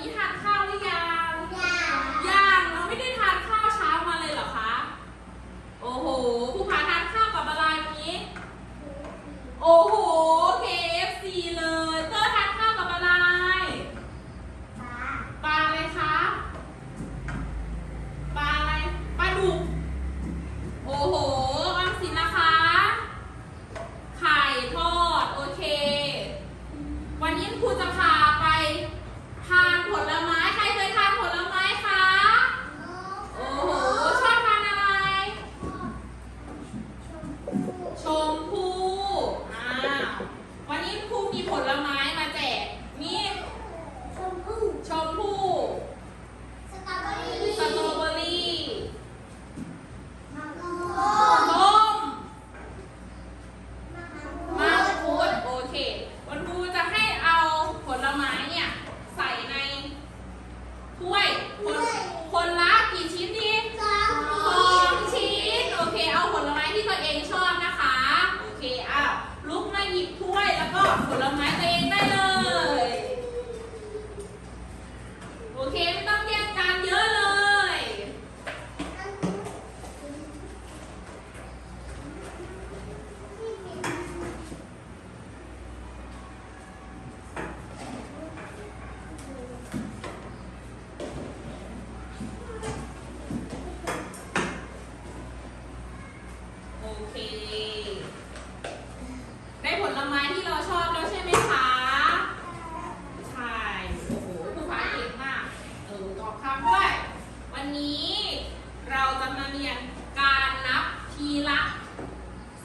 นี้ทานข้าวหรือยังยังเราไม่ได้ทานข้าวเช้ามาเลยเหรอคะ โอ้โหผู้พาทานข้าวกับอะไรนี้ โอ้โหเอฟซีเลยเตอร์ทานข้าวกับอะไรปลาปลอะไรคะปลาอะไรปลาดุกโอ้โหออมสินนะคะ ไข่ทอด โอเค วันนี้ครูจะพา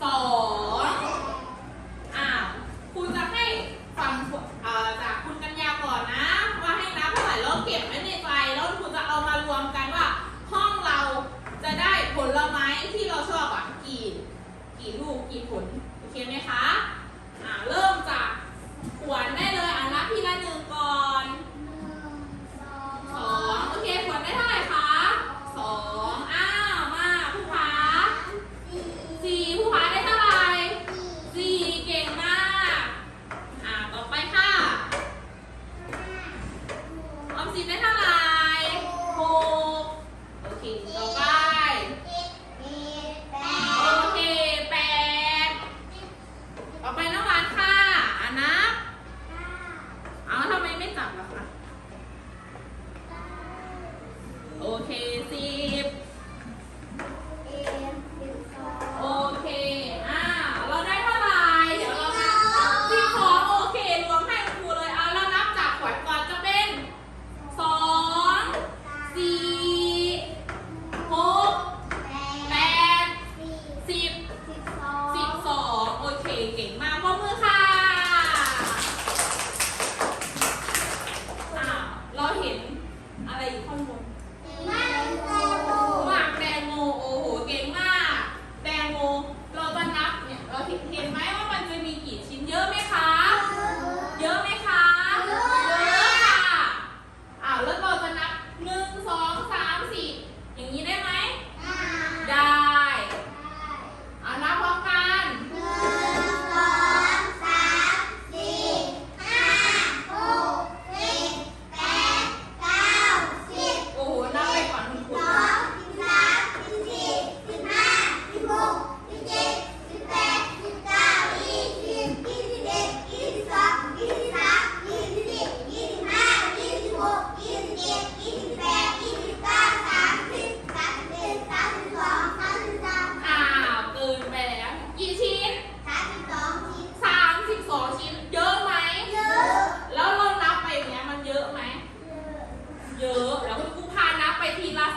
สองอ่าคุณจะให้ฟังจากคุณกัญญาก่อนนะ ว่าให้นับเท่าไหร่แล้วเก็บไว้ในใจ แล้วคุณจะเอามารวมกันว่า ห้องเราจะได้ผลไม้ที่เราชอบอะกี่ กี่ลูกกี่ผล โอเคไหมคะ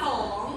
Oh.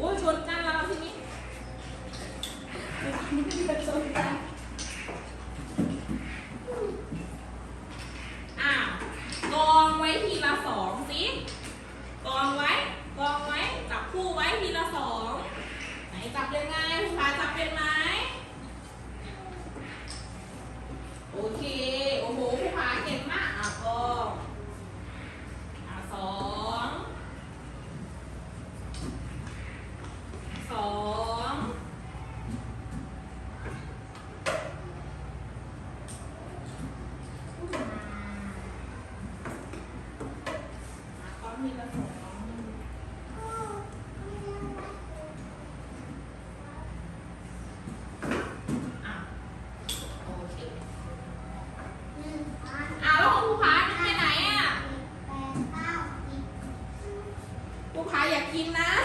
我会说 ค้